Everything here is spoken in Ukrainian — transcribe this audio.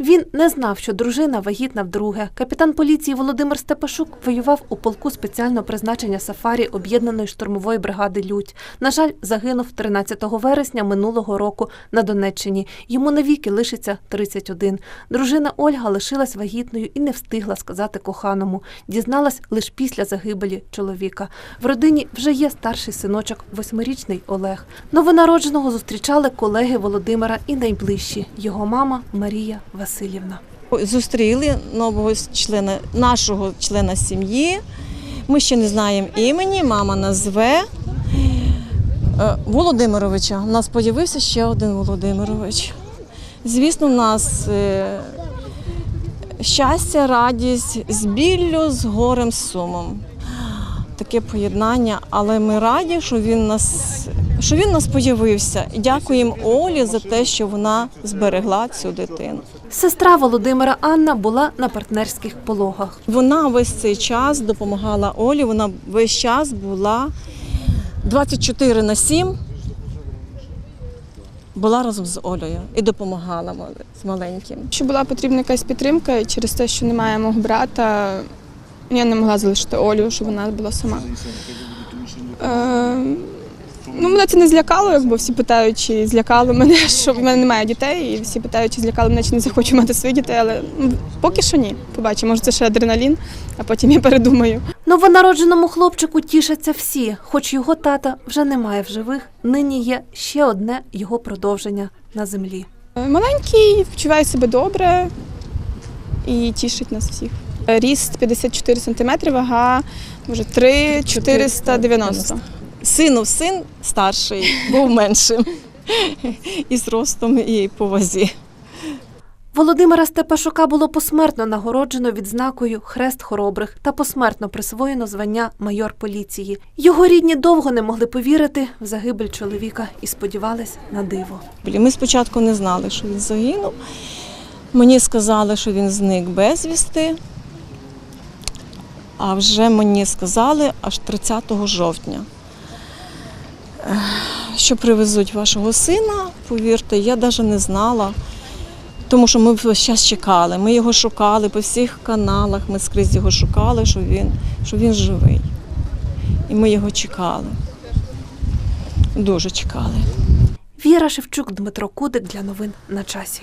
Він не знав, що дружина вагітна вдруге. Капітан поліції Володимир Степашук воював у полку спеціального призначення сафарі об'єднаної штурмової бригади Людь. На жаль, загинув 13 вересня минулого року на Донеччині. Йому навіки лишиться 31. Дружина Ольга лишилась вагітною і не встигла сказати коханому. Дізналась лише після загибелі чоловіка. В родині вже є старший синочок, восьмирічний Олег. Новонародженого зустрічали колеги Володимира і найближчі його мама Марія Васильівна. Зустріли нового члена нашого члена сім'ї. Ми ще не знаємо імені, мама назве Е, Володимировича. У нас з'явився ще один Володимирович. Звісно, в нас е, щастя, радість з біллю, з горем, з сумом. Таке поєднання, але ми раді, що він нас, що він нас появився. І дякуємо Олі за те, що вона зберегла цю дитину. Сестра Володимира Анна була на партнерських пологах. Вона весь цей час допомагала Олі. Вона весь час була 24 на 7 була разом з Олею і допомагала з маленьким. Що була потрібна якась підтримка через те, що немає мого брата, я не могла залишити Олю, щоб вона була сама. Е, ну, мене це не злякало, якби всі питають, чи злякало мене, що в мене немає дітей, і всі питають, чи злякало мене, чи не захочу мати своїх дітей, але ну, поки що ні. Побачимо, може це ще адреналін, а потім я передумаю. Новонародженому хлопчику тішаться всі, хоч його тата вже немає в живих. Нині є ще одне його продовження на землі. Е, Маленький, почуває себе добре і тішить нас всіх. Ріст 54 см, вага може 3 490. Синув син старший, був меншим. І з ростом, і по вазі. Володимира Степашука було посмертно нагороджено відзнакою Хрест Хоробрих та посмертно присвоєно звання майор поліції. Його рідні довго не могли повірити в загибель чоловіка і сподівались на диво. Ми спочатку не знали, що він загинув. Мені сказали, що він зник безвісти. А вже мені сказали аж 30 жовтня, що привезуть вашого сина. Повірте, я навіть не знала, тому що ми весь час чекали. Ми його шукали по всіх каналах, ми скрізь його шукали, що він, що він живий. І ми його чекали. Дуже чекали. Віра Шевчук, Дмитро Кудик для новин на часі.